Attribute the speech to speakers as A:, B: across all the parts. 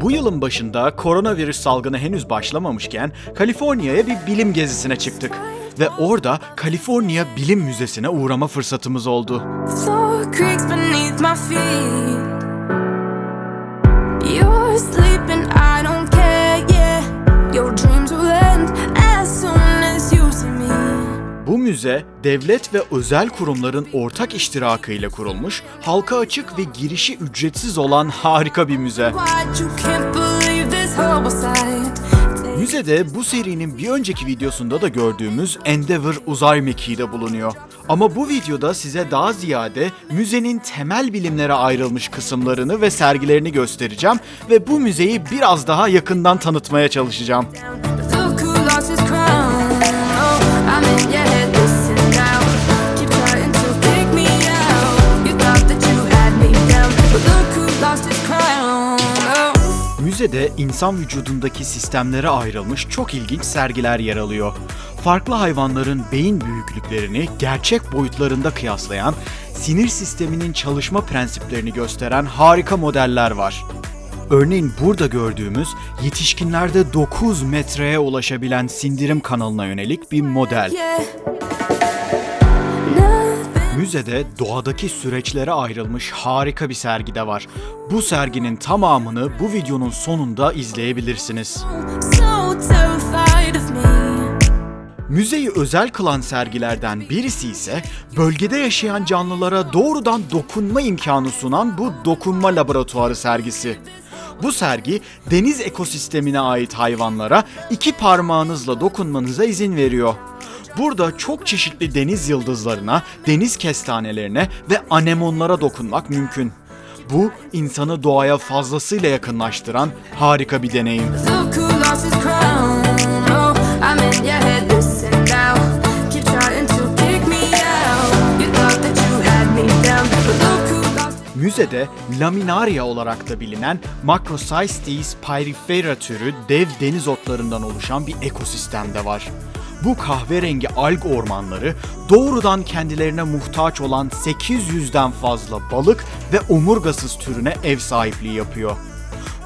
A: Bu yılın başında koronavirüs salgını henüz başlamamışken Kaliforniya'ya bir bilim gezisine çıktık. Ve orada Kaliforniya Bilim Müzesi'ne uğrama fırsatımız oldu. Müze, devlet ve özel kurumların ortak iştirakıyla kurulmuş, halka açık ve girişi ücretsiz olan harika bir müze. Müzede bu serinin bir önceki videosunda da gördüğümüz Endeavour uzay mekiği de bulunuyor. Ama bu videoda size daha ziyade müzenin temel bilimlere ayrılmış kısımlarını ve sergilerini göstereceğim ve bu müzeyi biraz daha yakından tanıtmaya çalışacağım. Müzede insan vücudundaki sistemlere ayrılmış çok ilginç sergiler yer alıyor. Farklı hayvanların beyin büyüklüklerini gerçek boyutlarında kıyaslayan, sinir sisteminin çalışma prensiplerini gösteren harika modeller var. Örneğin burada gördüğümüz yetişkinlerde 9 metreye ulaşabilen sindirim kanalına yönelik bir model.
B: Yeah.
A: Müzede doğadaki süreçlere ayrılmış harika bir sergi de var. Bu serginin tamamını bu videonun sonunda izleyebilirsiniz. Müzeyi özel kılan sergilerden birisi ise bölgede yaşayan canlılara doğrudan dokunma imkanı sunan bu dokunma laboratuvarı sergisi. Bu sergi deniz ekosistemine ait hayvanlara iki parmağınızla dokunmanıza izin veriyor. Burada çok çeşitli deniz yıldızlarına, deniz kestanelerine ve anemonlara dokunmak mümkün. Bu insanı doğaya fazlasıyla yakınlaştıran harika bir deneyim.
B: Oh.
A: Müzede Laminaria olarak da bilinen Macrocystes pyrifera türü dev deniz otlarından oluşan bir ekosistem de var. Bu kahverengi alg ormanları doğrudan kendilerine muhtaç olan 800'den fazla balık ve omurgasız türüne ev sahipliği yapıyor.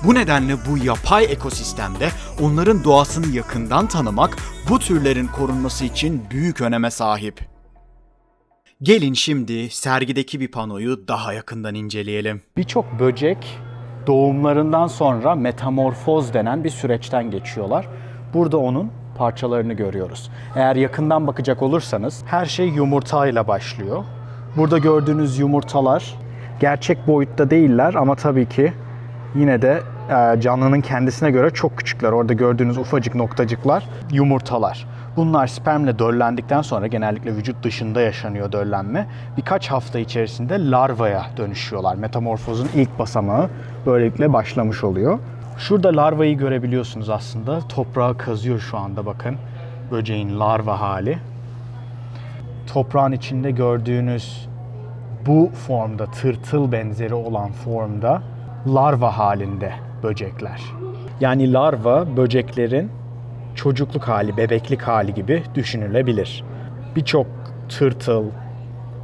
A: Bu nedenle bu yapay ekosistemde onların doğasını yakından tanımak bu türlerin korunması için büyük öneme sahip. Gelin şimdi sergideki bir panoyu daha yakından inceleyelim. Birçok böcek doğumlarından sonra metamorfoz denen bir süreçten geçiyorlar. Burada onun parçalarını görüyoruz. Eğer yakından bakacak olursanız her şey yumurtayla başlıyor. Burada gördüğünüz yumurtalar gerçek boyutta değiller ama tabii ki yine de e, canlının kendisine göre çok küçükler. Orada gördüğünüz ufacık noktacıklar yumurtalar. Bunlar spermle döllendikten sonra genellikle vücut dışında yaşanıyor döllenme. Birkaç hafta içerisinde larvaya dönüşüyorlar. Metamorfozun ilk basamağı böylelikle başlamış oluyor. Şurada larvayı görebiliyorsunuz aslında. Toprağı kazıyor şu anda bakın. Böceğin larva hali. Toprağın içinde gördüğünüz bu formda, tırtıl benzeri olan formda larva halinde böcekler. Yani larva böceklerin çocukluk hali, bebeklik hali gibi düşünülebilir. Birçok tırtıl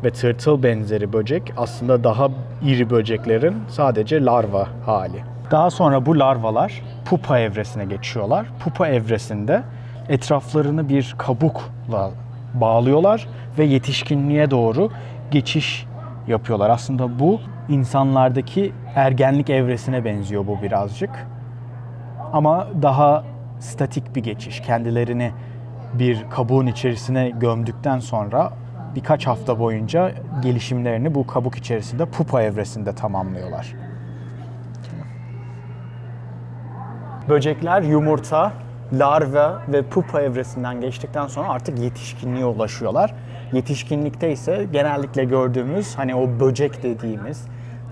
A: ve tırtıl benzeri böcek aslında daha iri böceklerin sadece larva hali. Daha sonra bu larvalar pupa evresine geçiyorlar. Pupa evresinde etraflarını bir kabukla bağlıyorlar ve yetişkinliğe doğru geçiş yapıyorlar. Aslında bu insanlardaki ergenlik evresine benziyor bu birazcık. Ama daha statik bir geçiş. Kendilerini bir kabuğun içerisine gömdükten sonra birkaç hafta boyunca gelişimlerini bu kabuk içerisinde pupa evresinde tamamlıyorlar. Böcekler yumurta, larva ve pupa evresinden geçtikten sonra artık yetişkinliğe ulaşıyorlar. Yetişkinlikte ise genellikle gördüğümüz hani o böcek dediğimiz,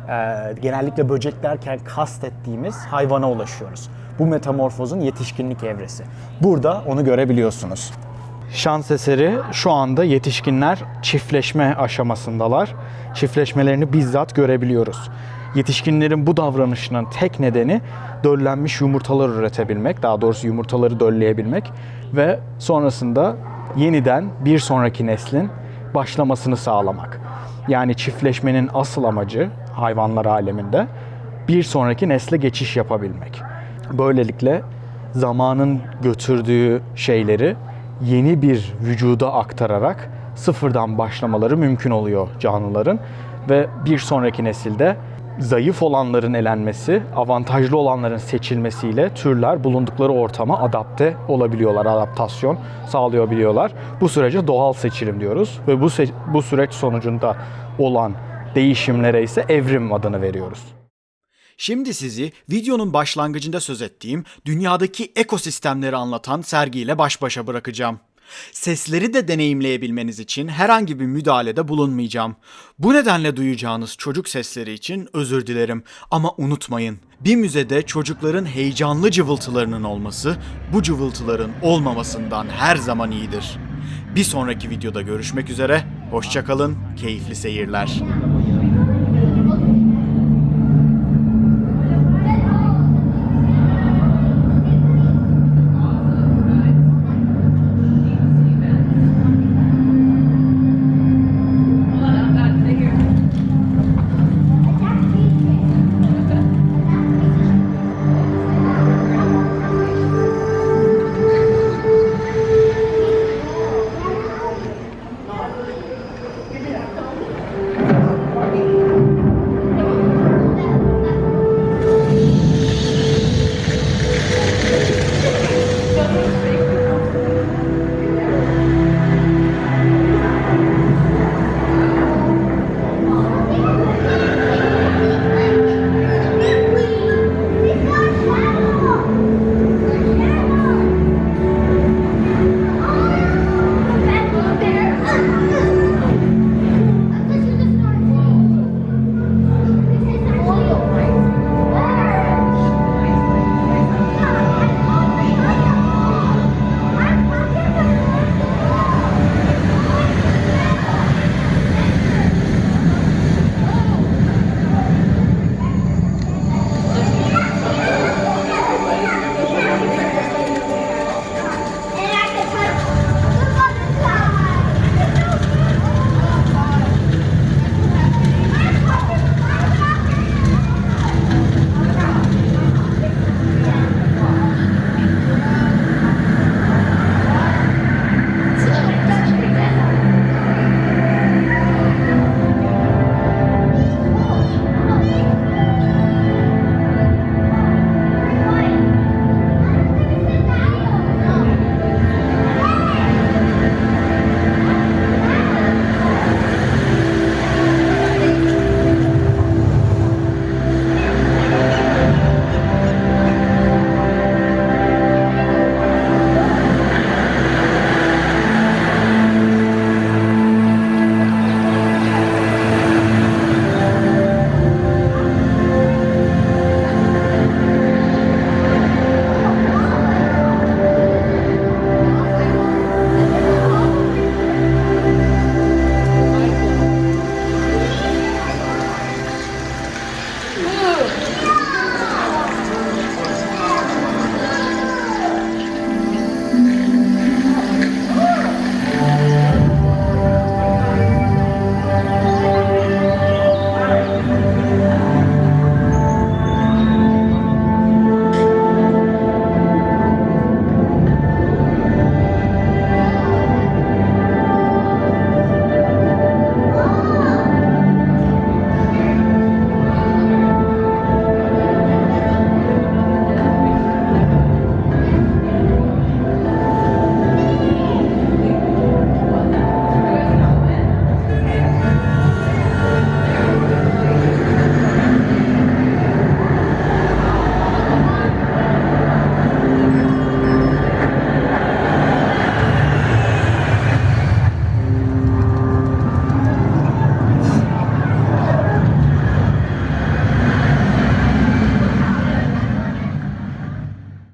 A: e, genellikle böcek derken kastettiğimiz hayvana ulaşıyoruz. Bu metamorfozun yetişkinlik evresi. Burada onu görebiliyorsunuz. Şans eseri şu anda yetişkinler çiftleşme aşamasındalar. Çiftleşmelerini bizzat görebiliyoruz. Yetişkinlerin bu davranışının tek nedeni döllenmiş yumurtalar üretebilmek, daha doğrusu yumurtaları dölleyebilmek ve sonrasında yeniden bir sonraki neslin başlamasını sağlamak. Yani çiftleşmenin asıl amacı hayvanlar aleminde bir sonraki nesle geçiş yapabilmek. Böylelikle zamanın götürdüğü şeyleri yeni bir vücuda aktararak sıfırdan başlamaları mümkün oluyor canlıların ve bir sonraki nesilde zayıf olanların elenmesi, avantajlı olanların seçilmesiyle türler bulundukları ortama adapte olabiliyorlar, adaptasyon sağlayabiliyorlar. Bu sürece doğal seçilim diyoruz ve bu se- bu süreç sonucunda olan değişimlere ise evrim adını veriyoruz. Şimdi sizi videonun başlangıcında söz ettiğim dünyadaki ekosistemleri anlatan sergiyle baş başa bırakacağım. Sesleri de deneyimleyebilmeniz için herhangi bir müdahalede bulunmayacağım. Bu nedenle duyacağınız çocuk sesleri için özür dilerim ama unutmayın. Bir müzede çocukların heyecanlı cıvıltılarının olması bu cıvıltıların olmamasından her zaman iyidir. Bir sonraki videoda görüşmek üzere. Hoşçakalın, keyifli seyirler.